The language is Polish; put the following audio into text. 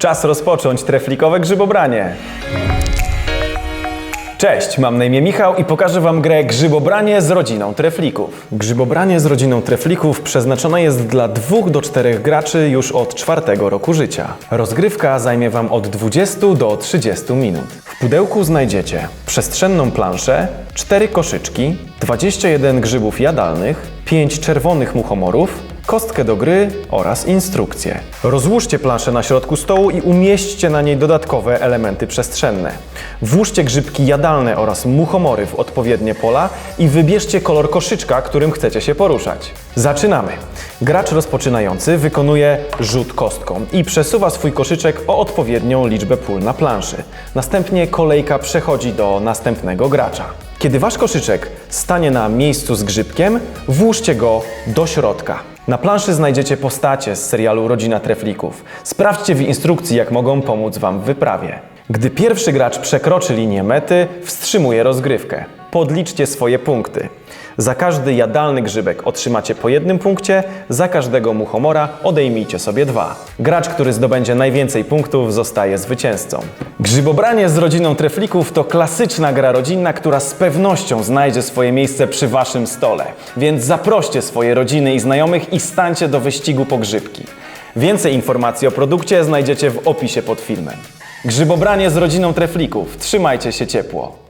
Czas rozpocząć treflikowe grzybobranie. Cześć, mam na imię Michał i pokażę Wam grę Grzybobranie z rodziną treflików. Grzybobranie z rodziną treflików przeznaczone jest dla 2 do 4 graczy już od czwartego roku życia. Rozgrywka zajmie Wam od 20 do 30 minut. W pudełku znajdziecie przestrzenną planszę, 4 koszyczki, 21 grzybów jadalnych, 5 czerwonych muchomorów, kostkę do gry oraz instrukcję. Rozłóżcie planszę na środku stołu i umieśćcie na niej dodatkowe elementy przestrzenne. Włóżcie grzybki jadalne oraz muchomory w odpowiednie pola i wybierzcie kolor koszyczka, którym chcecie się poruszać. Zaczynamy. Gracz rozpoczynający wykonuje rzut kostką i przesuwa swój koszyczek o odpowiednią liczbę pól na planszy. Następnie kolejka przechodzi do następnego gracza. Kiedy wasz koszyczek stanie na miejscu z grzybkiem, włóżcie go do środka. Na planszy znajdziecie postacie z serialu Rodzina Treflików. Sprawdźcie w instrukcji, jak mogą pomóc wam w wyprawie. Gdy pierwszy gracz przekroczy linię mety, wstrzymuje rozgrywkę. Podliczcie swoje punkty. Za każdy jadalny grzybek otrzymacie po jednym punkcie, za każdego muchomora odejmijcie sobie dwa. Gracz, który zdobędzie najwięcej punktów, zostaje zwycięzcą. Grzybobranie z rodziną treflików to klasyczna gra rodzinna, która z pewnością znajdzie swoje miejsce przy waszym stole. Więc zaproście swoje rodziny i znajomych i stańcie do wyścigu po grzybki. Więcej informacji o produkcie znajdziecie w opisie pod filmem. Grzybobranie z rodziną treflików. Trzymajcie się ciepło.